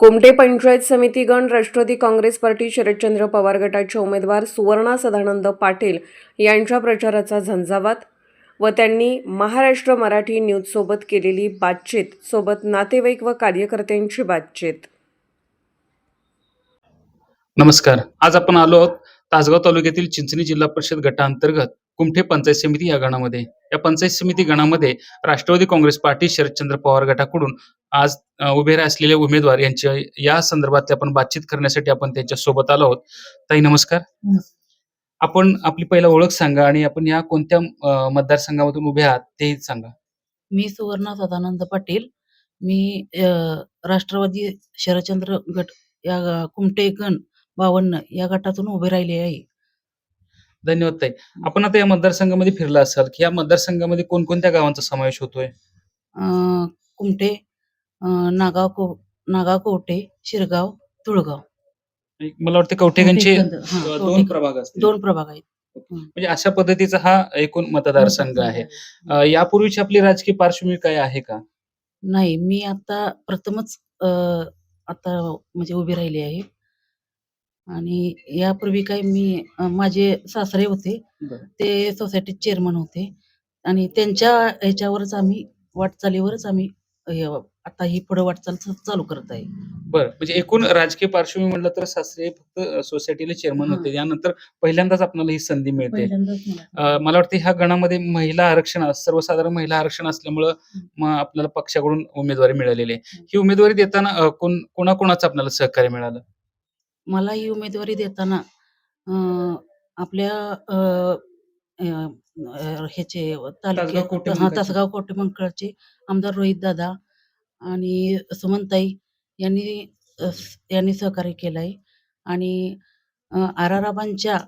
कोमटे पंचायत समिती गण राष्ट्रवादी काँग्रेस पार्टी शरदचंद्र पवार गटाचे उमेदवार सुवर्णा सदानंद पाटील यांच्या प्रचाराचा झंझावात व त्यांनी महाराष्ट्र मराठी न्यूजसोबत केलेली बातचीत सोबत नातेवाईक व कार्यकर्त्यांची बातचीत. नमस्कार. आज आपण आलो आहोत तासगाव तालुक्यातील चिंचणी जिल्हा परिषद गटाअंतर्गत. कुमठे पंचायत समिती या गणामध्ये. या पंचायत समिती गणामध्ये राष्ट्रवादी काँग्रेस पार्टी शरदचंद्र पवार गटाकडून आज उभे असलेले उमेदवार यांच्या या संदर्भात आपण बातचीत करण्यासाठी आपण त्यांच्यासोबत आलो आहोत. ताई नमस्कार. आपण आपली पहिला ओळख सांगा आणि आपण या कोणत्या मतदारसंघामधून उभे आहात तेही सांगा. मी सुवर्णा सदानंद पाटील. मी राष्ट्रवादी शरदचंद्र गट या कुमटे गण बावन्न या गटातून उभे राहिले आहे. धन्यवाद ताई. आपण आता या मतदारसंघामध्ये फिरला असाल की या मतदारसंघामध्ये कोणकोणत्या गावांचा समावेश होतोय? अ, कुमटे अ, नागाव को नागाव कोटे शिरगाव तुळगाव. मला वाटतं हा, अ, दोन प्रभाग असतील. दोन प्रभाग आहेत. म्हणजे अशा पद्धतीचा हा एकूण मतदारसंघ आहे. अ, यापूर्वीची आपली राजकीय पार्श्वभूमी काय आहे का? नाही मी आता प्रथमच अ, आता म्हणजे उभी राहिली आहे. आणि यापूर्वी काही मी अ, माझे सासरे होते ते सोसायटी चेअरमन होते. आणि त्यांच्या ह्याच्यावरच आम्ही वाटचालीवरच आम्ही हे आता ही पुढे वाटचाल च- चालू करत आहे. बरं म्हणजे एकूण राजकीय पार्श्वभूमी म्हणलं तर सासरे फक्त सोसायटीला चेअरमन. होते. यानंतर पहिल्यांदाच आपल्याला ही संधी मिळते. पहिल्यांदाच मला- अ, मला वाटतं ह्या गणामध्ये महिला आरक्षण सर्वसाधारण महिला आरक्षण असल्यामुळं मग आपल्याला पक्षाकडून उमेदवारी मिळालेली आहे. ही उमेदवारी देताना अ, कोण कोणाकोणाचं आपल्याला सहकार्य मिळालं? मला ही उमेदवारी देताना अं, आपल्या अं, अं, अं, ह्याचे तासगाव हा कोटेमंकाळचे. तासगाव कोटेमंकाळचे आमदार रोहित दादा आणि सुमनताई यांनी अ, स- यांनी सहकार्य केलं आहे आणि आराराबांच्या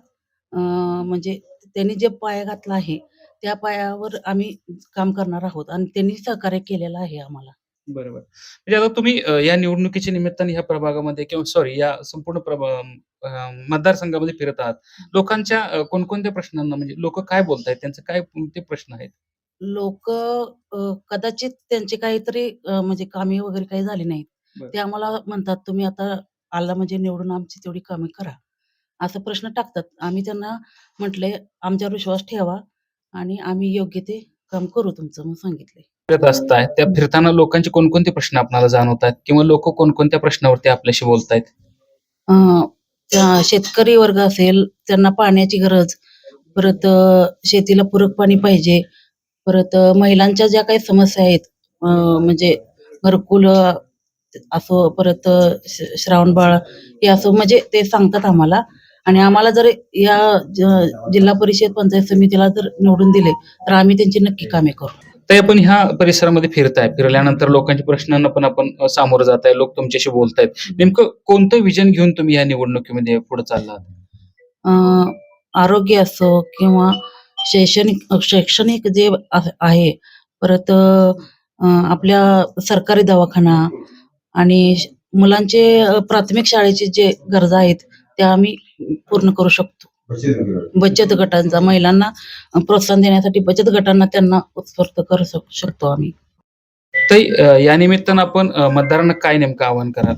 म्हणजे त्यांनी जे पाया घातला आहे त्या पायावर आम्ही काम करणार आहोत आणि त्यांनी सहकार्य केलेलं आहे आम्हाला बरोबर. म्हणजे आता तुम्ही अ, या निवडणुकीच्या निमित्ताने ह्या प्रभागामध्ये किंवा सॉरी या संपूर्ण प्रभा अ, मतदारसंघामध्ये फिरत आहात. लोकांच्या अ, कोणकोणत्या प्रश्नांना म्हणजे लोक काय बोलतायत? त्यांचे काय कोणते प्रश्न आहेत? लोक कदाचित त्यांचे काहीतरी अ, म्हणजे कामे वगैरे काही झाली नाहीत. बरं. ते आम्हाला म्हणतात तुम्ही आता आला म्हणजे निवडून आमची तेवढी कामे करा. असं प्रश्न टाकतात. आम्ही त्यांना म्हटलंय आमच्यावर विश्वास ठेवा आणि आम्ही योग्य ते काम करू तुमचं मग सांगितलंय. फिरत असताय त्या फिरताना लोकांचे कोणकोणते प्रश्न आपल्याला जाणवतात किंवा लोक कोणकोणत्या प्रश्नावरती आपल्याशी बोलतायत? अं, त्या शेतकरी वर्ग असेल त्यांना पाण्याची गरज परत अं, शेतीला पूरक पाणी पाहिजे परत अं, महिलांच्या ज्या काही समस्या आहेत अं, म्हणजे घरकुल अं, असो परत अं, श- श्रावणबाळ हे असो म्हणजे ते सांगतात आम्हाला. आणि आम्हाला जर या ज- जिल्हा परिषद पंचायत समितीला जर निवडून दिले तर आम्ही त्यांची नक्की कामे करू. तर आपण ह्या परिसरामध्ये फिरताय फिरल्यानंतर लोकांच्या प्रश्नांना पण आपण सामोरं जात आहे लोक तुमच्याशी बोलतायत. नेमकं कोणतं विजन घेऊन तुम्ही या निवडणुकीमध्ये पुढे चाललात? आरोग्य असो किंवा शैक्षणिक शैक्षणिक जे आहे परत आपल्या सरकारी दवाखाना आणि मुलांचे प्राथमिक शाळेचे जे गरजा आहेत त्या आम्ही पूर्ण करू शकतो. बचत गटांचा महिलांना प्रोत्साहन देण्यासाठी बचत गटांना त्यांना उत्स्फूर्त करू शक- शकतो आम्ही. तर या निमित्तानं आपण मतदारांना काय नेमकं आवाहन कराल?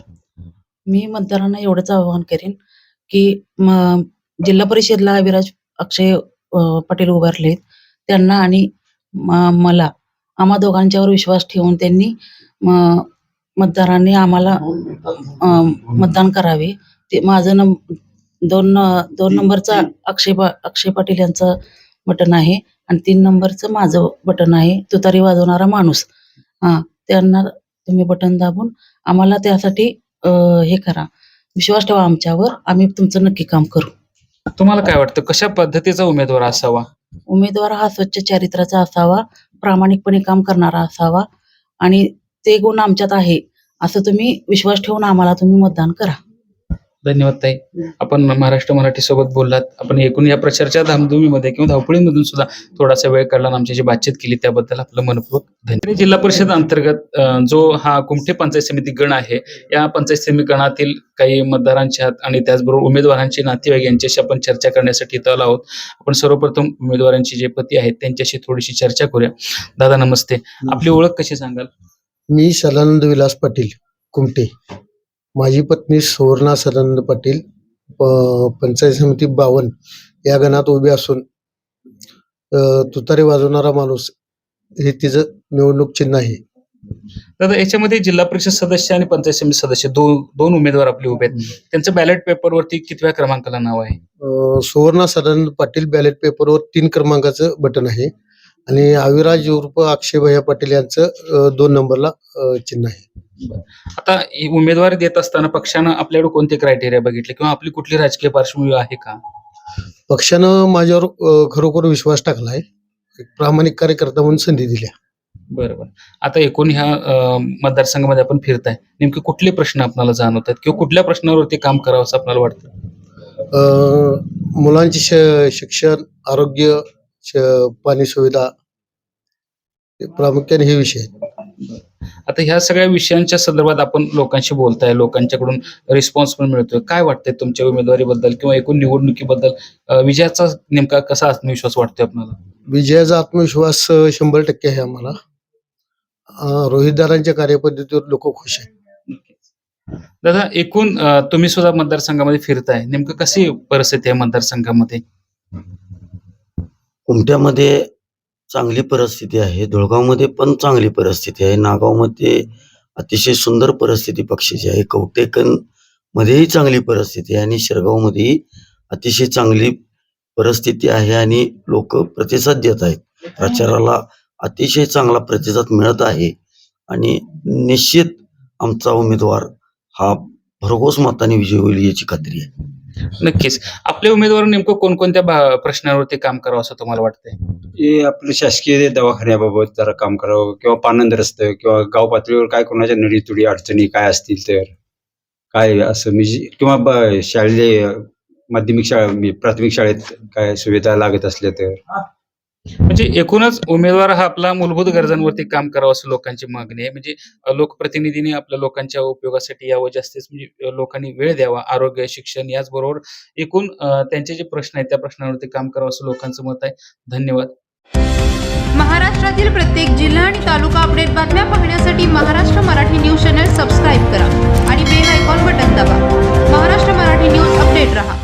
मी मतदारांना एवढंच आवाहन करेन की जिल्हा परिषदला विराज अक्षय पाटील उभारलेत. त्यांना आणि मला आम्हा दोघांच्यावर विश्वास ठेवून त्यांनी मतदारांनी आम्हाला मतदान करावे. ते माझं दोन दोन नंबरचा अक्षय अक्षय पाटील यांचं बटन आहे आणि तीन नंबरचं माझं बटन आहे तुतारी वाजवणारा माणूस. हा त्यांना तुम्ही बटन दाबून आम्हाला त्यासाठी हे करा. विश्वास ठेवा आमच्यावर आम्ही तुमचं नक्की काम करू. तुम्हाला काय वाटतं कशा पद्धतीचा उमेदवार असावा? उमेदवार हा स्वच्छ चारित्र्याचा असावा प्रामाणिकपणे काम करणारा असावा आणि ते गुण आमच्यात आहे असं तुम्ही विश्वास ठेवून आम्हाला तुम्ही मतदान करा. धन्यवाद ताई. आपण महाराष्ट्र मराठी सोबत बोललात. आपण एकूण या प्रचारच्या धामधुमीमध्ये किंवा धावपळीमधून सुद्धा थोडासा वेळ काढला आणि आमची जी बातचीत केली त्याबद्दल आपलं मनपूर्वक धन्यवाद. जिल्हा परिषद अंतर्गत जो हा कुमठे पंचायत समिती गण आहे या पंचायत समिती गणातील काही मतदारांच्या आणि त्याचबरोबर उमेदवारांची नातेवाईक यांच्याशी आपण चर्चा करण्यासाठी इथं आलो आहोत. आपण सर्वप्रथम उमेदवारांचे जे पती आहेत त्यांच्याशी थोडीशी चर्चा करूया. दादा नमस्ते. आपली ओळख कशी सांगाल? मी सदानंद विलास पाटील कुमटे माझी पत्नी सुवर्णा सदानंद पाटील पंचायत समिती बावन या गणात उभी असून तुतारी वाजवणारा माणूस हे तिचं निवडणूक चिन्ह आहे. दादा याच्यामध्ये जिल्हा परिषद सदस्य आणि पंचायत समिती सदस्य दोन दोन उमेदवार आपले उभे आहेत. त्यांचं बॅलेट पेपरवरती कितव्या क्रमांकाला नाव आहे? सुवर्णा सदानंद पाटील बॅलेट पेपरवर तीन क्रमांकाचं बटन आहे आणि अविराज उर्फ अक्षय भैया पाटील यांचं दोन नंबरला चिन्ह आहे. आता उमेदवारी देत असताना पक्षानं आपल्याकडे कोणते क्रायटेरिया बघितले? किंवा आपली कुठली राजकीय पार्श्वभूमी आहे का? पक्षानं माझ्यावर अ, खरोखर विश्वास टाकलाय. एक प्रामाणिक कार्यकर्ता म्हणून संधी दिल्या. बरोबर आता एकूण ह्या अं, मतदारसंघामध्ये आपण फिरताय. नेमके कुठले प्रश्न आपल्याला जाणवतात? किंवा कुठल्या प्रश्नावरती काम करावं असं आपल्याला वाटतं? अ, मुलांचे श- शिक्षण आरोग्य श- पाणी सुविधा हे प्रामुख्याने हे विषय आहेत. आता ह्या सगळ्या विषयांच्या संदर्भात आपण लोकांशी बोलताय लोकांच्याकडून रिस्पॉन्स पण मिळतोय. काय वाटतंय तुमच्या उमेदवारीबद्दल किंवा एकूण निवडणुकीबद्दल? विजयाचा नेमका कसा आत्मविश्वास वाटतोय आपल्याला? विजयाचा आत्मविश्वास शंभर टक्के आहे आम्हाला. रोहितदारांच्या कार्यपद्धतीवर लोक खुश आहेत. दादा एकूण तुम्ही सुद्धा मतदारसंघामध्ये फिरताय. नेमकं कशी परिस्थिती आहे मतदारसंघामध्ये? कुमट्यामध्ये चांगली परिस्थिती आहे. धुळगावमध्ये पण चांगली परिस्थिती आहे. नागावमध्ये अतिशय सुंदर परिस्थिती पक्षाची आहे. कवटेकन मध्येही चांगली परिस्थिती आहे आणि शिरगावमध्येही अतिशय चांगली परिस्थिती आहे आणि लोक प्रतिसाद देत आहेत. प्रचाराला अतिशय चांगला प्रतिसाद मिळत आहे आणि निश्चित आमचा उमेदवार हा भरघोस मताने विजयी होईल याची खात्री आहे. नक्कीच. आपले उमेदवार नेमकं कोणकोणत्या भा- प्रश्नावरती काम करावं असं तुम्हाला वाटतंय? हे आपलं शासकीय दवाखान्याबाबत जरा काम करावं किंवा पानंद रस्ते किंवा गाव पातळीवर काय कोणाच्या नडीतुडी अडचणी काय असतील तर? काय असं म्हणजे किंवा ब- शालेय माध्यमिक शाळा प्राथमिक शाळेत काय सुविधा लागत असल्या तर? म्हणजे एकूणच उमेदवार हा आपला मूलभूत गरजांवरती काम करावं असं लोकांची मागणी आहे. म्हणजे लोकप्रतिनिधींनी लोकप्रतिनिधीने आपल्या लोकांच्या उपयोगासाठी यावं जास्तीच म्हणजे लोकांनी वेळ द्यावा आरोग्य शिक्षण याचबरोबर एकूण त्यांचे जे प्रश्न आहेत त्या प्रश्नांवरती काम करावं असं लोकांचं मत आहे. धन्यवाद. महाराष्ट्रातील प्रत्येक जिल्हा आणि तालुका अपडेट बातम्या पाहण्यासाठी Maharashtra Marathi news channel subscribe करा आणि बेल आयकॉन बटन दाबा. महाराष्ट्र मराठी न्यूज अपडेट रहा.